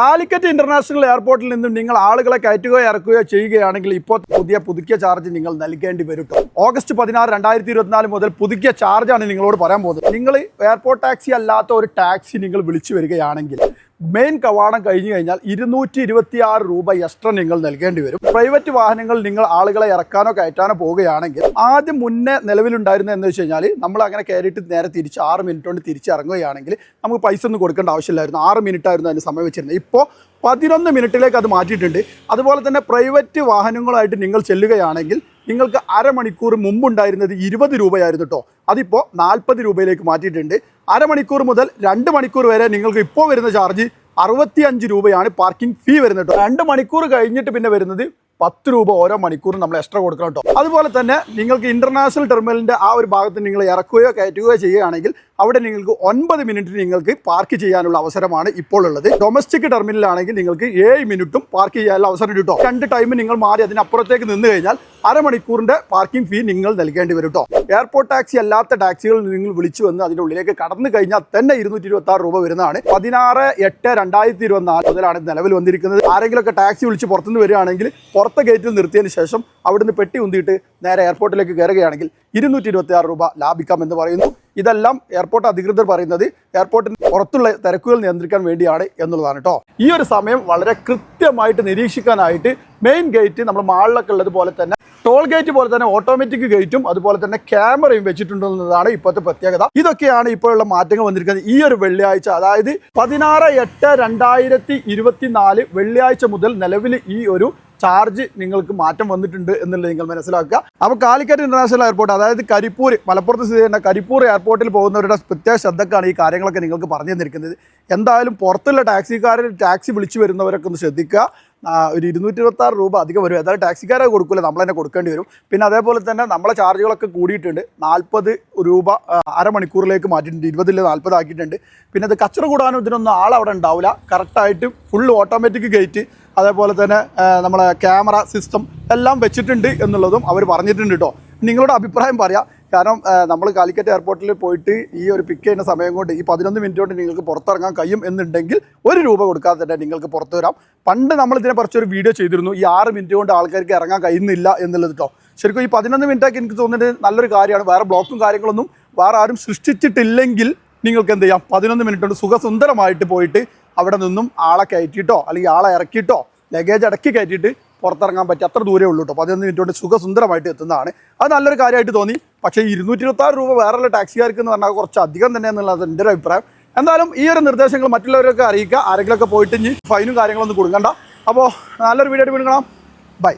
Calicut international എയർപോർട്ടിൽ നിന്നും നിങ്ങൾ ആളുകളെ കയറ്റുകയോ ഇറക്കുകയോ ചെയ്യുകയാണെങ്കിൽ ഇപ്പോൾ പുതിയ പുതുക്കിയ ചാർജ് നിങ്ങൾ നൽകേണ്ടി വരും. ഓഗസ്റ്റ് പതിനാറ് രണ്ടായിരത്തി ഇരുപത്തിനാല് മുതൽ പുതുക്കിയ ചാർജാണ് നിങ്ങളോട് പറയാൻ പോകുന്നത്. നിങ്ങൾ എയർപോർട്ട് ടാക്സി അല്ലാത്ത ഒരു ടാക്സി നിങ്ങൾ വിളിച്ചു വരികയാണെങ്കിൽ മെയിൻ കവാടം കഴിഞ്ഞു കഴിഞ്ഞാൽ ഇരുന്നൂറ്റി ഇരുപത്തി ആറ് രൂപ എക്സ്ട്രാ നിങ്ങൾ നൽകേണ്ടി വരും. പ്രൈവറ്റ് വാഹനങ്ങൾ നിങ്ങൾ ആളുകളെ ഇറക്കാനോ കയറ്റാനോ പോവുകയാണെങ്കിൽ ആദ്യം മുന്നേ നിലവിലുണ്ടായിരുന്ന എന്ന് വെച്ച് കഴിഞ്ഞാൽ നമ്മൾ അങ്ങനെ കയറിയിട്ട് നേരെ തിരിച്ച് ആറ് മിനിറ്റ് കൊണ്ട് തിരിച്ചിറങ്ങുകയാണെങ്കിൽ നമുക്ക് പൈസ ഒന്നും കൊടുക്കേണ്ട ആവശ്യമില്ലായിരുന്നു. ആറ് മിനിറ്റ് ആയിരുന്നു അതിന് സമയം വെച്ചിരുന്നത്. ഇപ്പോൾ പതിനൊന്ന് മിനിറ്റിലേക്ക് അത് മാറ്റിയിട്ടുണ്ട്. അതുപോലെ തന്നെ പ്രൈവറ്റ് വാഹനങ്ങളായിട്ട് നിങ്ങൾ ചെല്ലുകയാണെങ്കിൽ നിങ്ങൾക്ക് അരമണിക്കൂർ മുമ്പുണ്ടായിരുന്നത് ഇരുപത് രൂപയായിരുന്നു കേട്ടോ അതിപ്പോൾ നാൽപ്പത് രൂപയിലേക്ക് മാറ്റിയിട്ടുണ്ട്. അരമണിക്കൂർ മുതൽ രണ്ട് മണിക്കൂർ വരെ നിങ്ങൾക്ക് ഇപ്പോൾ വരുന്ന ചാർജ് അറുപത്തി അഞ്ച് രൂപയാണ് പാർക്കിംഗ് ഫീ വരുന്നത് കേട്ടോ രണ്ട് മണിക്കൂർ കഴിഞ്ഞിട്ട് പിന്നെ വരുന്നത് പത്ത് രൂപ ഓരോ മണിക്കൂറും നമ്മൾ എക്സ്ട്രാ കൊടുക്കണം കേട്ടോ അതുപോലെ തന്നെ നിങ്ങൾക്ക് ഇന്റർനാഷണൽ ടെർമിനലിന്റെ ആ ഒരു ഭാഗത്ത് നിങ്ങൾ ഇറക്കുകയോ കയറ്റുകയോ ചെയ്യുകയാണെങ്കിൽ അവിടെ നിങ്ങൾക്ക് ഒൻപത് മിനിറ്റ് നിങ്ങൾക്ക് പാർക്ക് ചെയ്യാനുള്ള അവസരമാണ് ഇപ്പോൾ ഉള്ളത്. ഡൊമസ്റ്റിക് ടെർമിനലാണെങ്കിൽ നിങ്ങൾക്ക് ഏഴ് മിനിറ്റും പാർക്ക് ചെയ്യാനുള്ള അവസരം കിട്ടും രണ്ട് ടൈം നിങ്ങൾ മാറി അതിനപ്പുറത്തേക്ക് നിന്ന് കഴിഞ്ഞാൽ അരമണിക്കൂറിന്റെ പാർക്കിംഗ് ഫീ നിങ്ങൾ നൽകേണ്ടി വരും കേട്ടോ എയർപോർട്ട് ടാക്സി അല്ലാത്ത ടാക്സികൾ നിങ്ങൾ വിളിച്ചു വന്ന് അതിന്റെ ഉള്ളിലേക്ക് കടന്നു കഴിഞ്ഞാൽ തന്നെ ഇരുന്നൂറ്റി ഇരുപത്തി ആറ് രൂപ വരുന്നതാണ്. പതിനാറ് എട്ട് രണ്ടായിരത്തി ഇരുപത്തിനാല് മുതലാണ് നിലവിൽ വന്നിരിക്കുന്നത്. ആരെങ്കിലുമൊക്കെ ടാക്സി വിളിച്ച് പുറത്തുനിന്ന് വരികയാണെങ്കിൽ പുറത്തെ ഗേറ്റിൽ നിർത്തിയതിന് ശേഷം അവിടുന്ന് പെട്ടി ഉന്തിയിട്ട് നേരെ എയർപോർട്ടിലേക്ക് കയറുകയാണെങ്കിൽ ഇരുന്നൂറ്റി ഇരുപത്തി ആറ് രൂപ ലാഭിക്കാം എന്ന് പറയുന്നു. ഇതെല്ലാം എയർപോർട്ട് അധികൃതർ പറയുന്നത് എയർപോർട്ടിന് പുറത്തുള്ള തിരക്കുകൾ നിയന്ത്രിക്കാൻ വേണ്ടിയാണ് എന്നുള്ളതാണ് കേട്ടോ. ഈ ഒരു സമയം വളരെ കൃത്യമായിട്ട് നിരീക്ഷിക്കാനായിട്ട് മെയിൻ ഗേറ്റ് നമ്മൾ മാളിലൊക്കെ ഉള്ളത് പോലെ തന്നെ ടോൾ ഗേറ്റ് പോലെ തന്നെ ഓട്ടോമാറ്റിക് ഗേറ്റും അതുപോലെ തന്നെ ക്യാമറയും വെച്ചിട്ടുണ്ടെന്നതാണ് ഇപ്പോഴത്തെ പ്രത്യേകത. ഇതൊക്കെയാണ് ഇപ്പോഴുള്ള മാറ്റങ്ങൾ വന്നിരിക്കുന്നത്. ഈ ഒരു വെള്ളിയാഴ്ച അതായത് പതിനാറ് എട്ട് രണ്ടായിരത്തി വെള്ളിയാഴ്ച മുതൽ നിലവിൽ ഈ ഒരു ചാർജ് നിങ്ങൾക്ക് മാറ്റം വന്നിട്ടുണ്ട് എന്നുള്ളത് നിങ്ങൾ മനസ്സിലാക്കുക. അപ്പോൾ കാലിക്കറ്റ് ഇന്റർനാഷണൽ എയർപോർട്ട് അതായത് കരിപ്പൂർ മലപ്പുറത്ത് സ്ഥിതി ചെയ്യുന്ന കരിപ്പൂർ എയർപോർട്ടിൽ പോകുന്നവരുടെ പ്രത്യേക ശ്രദ്ധക്കാണ് ഈ കാര്യങ്ങളൊക്കെ നിങ്ങൾക്ക് പറഞ്ഞു തന്നിരിക്കുന്നത്. എന്തായാലും പുറത്തുള്ള ടാക്സിക്കാരൻ ടാക്സി വിളിച്ചു വരുന്നവരൊക്കെ ഒന്ന് ശ്രദ്ധിക്കുക. ഒരു ഇരുന്നൂറ്റി ഇരുപത്തി ആറ് രൂപ അധികം വരും. അതായത് ടാക്സിക്കാരെ കൊടുക്കില്ല നമ്മൾ തന്നെ കൊടുക്കേണ്ടി വരും. പിന്നെ അതേപോലെ തന്നെ നമ്മളെ ചാർജുകളൊക്കെ കൂടിയിട്ടുണ്ട്. നാൽപ്പത് രൂപ അരമണിക്കൂറിലേക്ക് മാറ്റിയിട്ടുണ്ട്. ഇരുപതിൽ നാൽപ്പത് ആക്കിയിട്ടുണ്ട് പിന്നെ അത് കച്ചറ കൂടാനും ഇതിനൊന്നും ആളവിടെ ഉണ്ടാവില്ല. കറക്റ്റായിട്ട് ഫുൾ ഓട്ടോമാറ്റിക് ഗേറ്റ് അതേപോലെ തന്നെ നമ്മളെ ക്യാമറ സിസ്റ്റം എല്ലാം വെച്ചിട്ടുണ്ട് എന്നുള്ളതും അവർ പറഞ്ഞിട്ടുണ്ട് കേട്ടോ നിങ്ങളുടെ അഭിപ്രായം പറയാം. കാരണം നമ്മൾ കാലിക്കറ്റ് എയർപോർട്ടിൽ പോയിട്ട് ഈ ഒരു പിക്ക് ചെയ്യുന്ന സമയം കൊണ്ട് ഈ പതിനൊന്ന് മിനിറ്റ് കൊണ്ട് നിങ്ങൾക്ക് പുറത്തിറങ്ങാൻ കഴിയും എന്നുണ്ടെങ്കിൽ ഒരു രൂപ കൊടുക്കാതെ തന്നെ നിങ്ങൾക്ക് പുറത്തു വരാം. പണ്ട് നമ്മൾ ഇതിനെ കുറച്ചൊരു വീഡിയോ ചെയ്തിരുന്നു. ഈ ആറ് മിനിറ്റ് കൊണ്ട് ആൾക്കാർക്ക് ഇറങ്ങാൻ കഴിയുന്നില്ല എന്നുള്ളത് കേട്ടോ ശരിക്കും ഈ പതിനൊന്ന് മിനിറ്റൊക്കെ എനിക്ക് തോന്നുന്നത് നല്ലൊരു കാര്യമാണ്. വേറെ ബ്ലോക്കും കാര്യങ്ങളൊന്നും വേറെ ആരും സൃഷ്ടിച്ചിട്ടില്ലെങ്കിൽ നിങ്ങൾക്ക് എന്ത് ചെയ്യാം? പതിനൊന്ന് മിനിറ്റ് കൊണ്ട് സുഖസുന്ദരമായിട്ട് പോയിട്ട് അവിടെ നിന്നും ആളെ കയറ്റിയിട്ടോ അല്ലെങ്കിൽ ആളെ ഇറക്കിയിട്ടോ ലഗേജ് അടക്കി കയറ്റിയിട്ട് പുറത്തിറങ്ങാൻ പറ്റി അത്ര ദൂരേ ഉള്ളൂ കേട്ടോ പതിനൊന്ന് മിനിറ്റ് കൊണ്ട് സുഖസുന്ദരമായിട്ട് എത്തുന്നതാണ്. അത് നല്ലൊരു കാര്യമായിട്ട് തോന്നി. പക്ഷേ ഇരുന്നൂറ്റി ഇരുപത്താറ് രൂപ വേറെയുള്ള ടാക്സിക്കാർക്ക് എന്ന് പറഞ്ഞാൽ കുറച്ച് അധികം തന്നെ എന്നുള്ളത് എന്റെ ഒരു അഭിപ്രായം. എന്തായാലും ഈ ഒരു നിർദ്ദേശങ്ങൾ മറ്റുള്ളവരൊക്കെ അറിയിക്കുക. ആരെങ്കിലുമൊക്കെ പോയിട്ട് ഇനി ഫൈനും കാര്യങ്ങളൊന്നും കൊടുക്കണ്ട. അപ്പോൾ നല്ലൊരു വീഡിയോ ആയിട്ട് വീണ്ടും കാണാം. ബൈ